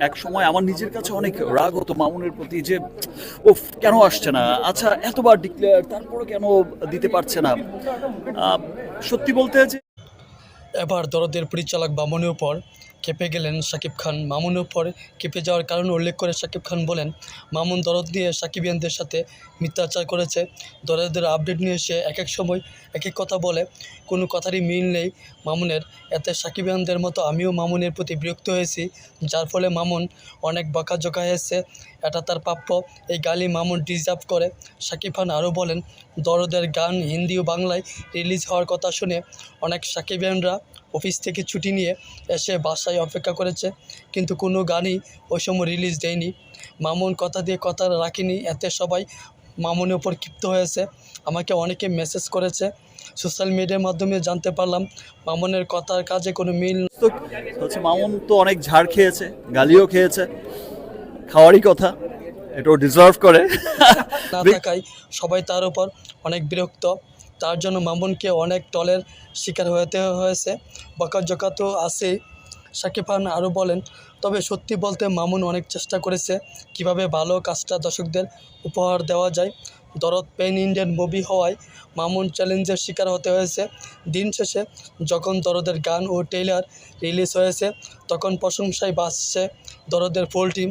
এক সময় আমার নিজের কাছে অনেক রাগ হতো মামুনের প্রতি যে ও কেন আসছে না? আচ্ছা এতবার ডিক্লেয়ার তারপরে কেন দিতে পারছে না? সত্যি বলতে যে এবার দরদের পরিচালক বামনের উপর খেপে গেলেন শাকিব খান। মামুনের উপর কেঁপে যাওয়ার কারণ উল্লেখ করে শাকিব খান বলেন, মামুন দরদ নিয়ে সাকিবিয়ানদের সাথে মিথ্যাচার করেছে। দরদের আপডেট নিয়ে সে এক এক সময় এক এক কথা বলে। কোনো কথারই মিল নেই মামুনের। এতে সাকিবিয়ানদের মতো আমিও মামুনের প্রতি বিরক্ত হয়েছি, যার ফলে মামুন অনেক বকাঝকা হয়েছে এটা তার প্রাপ্য। এই গালি মামুন ডিজার্ভ করে। শাকিব খান আরও বলেন, দরদের গান হিন্দি ও বাংলায় রিলিজ হওয়ার কথা শুনে অনেক সাকিবিয়ানরা অফিস থেকে ছুটি নিয়ে এসে বাসায় অপেক্ষা করেছে কিন্তু কোনো গানই ওই সময় রিলিজ দেয়নি। মামুন কথা দিয়ে কথা রাখিনি এতে সবাই মামুনের ওপর ক্ষিপ্ত হয়েছে। আমাকে অনেকে মেসেজ করেছে। সোশ্যাল মিডিয়ার মাধ্যমে জানতে পারলাম মামুনের কথার কাজে কোনো মিল তো হচ্ছে মামুন তো অনেক ঝাড় খেয়েছে গালিও খেয়েছে খাওয়ারই কথা এটাও ডিজার্ভ করে। না থাকায় সবাই তার উপর অনেক বিরক্ত। তার জন্য মামুনকে অনেক টলের শিকার হতে হয়েছে। বকাঝকা তো আছেই। সাকিব খান আরও বলেন, তবে সত্যি বলতে মামুন অনেক চেষ্টা করেছে কীভাবে ভালো কাজটা দর্শকদের উপহার দেওয়া যায়। দরদ পেন ইন্ডিয়ান মুভি হওয়ায় মামুন চ্যালেঞ্জের শিকার হতে হয়েছে। দিন শেষে যখন দরদের গান ও টেইলার রিলিজ হয়েছে, তখন প্রশংসায় বাসছে দরদের ফুল টিম।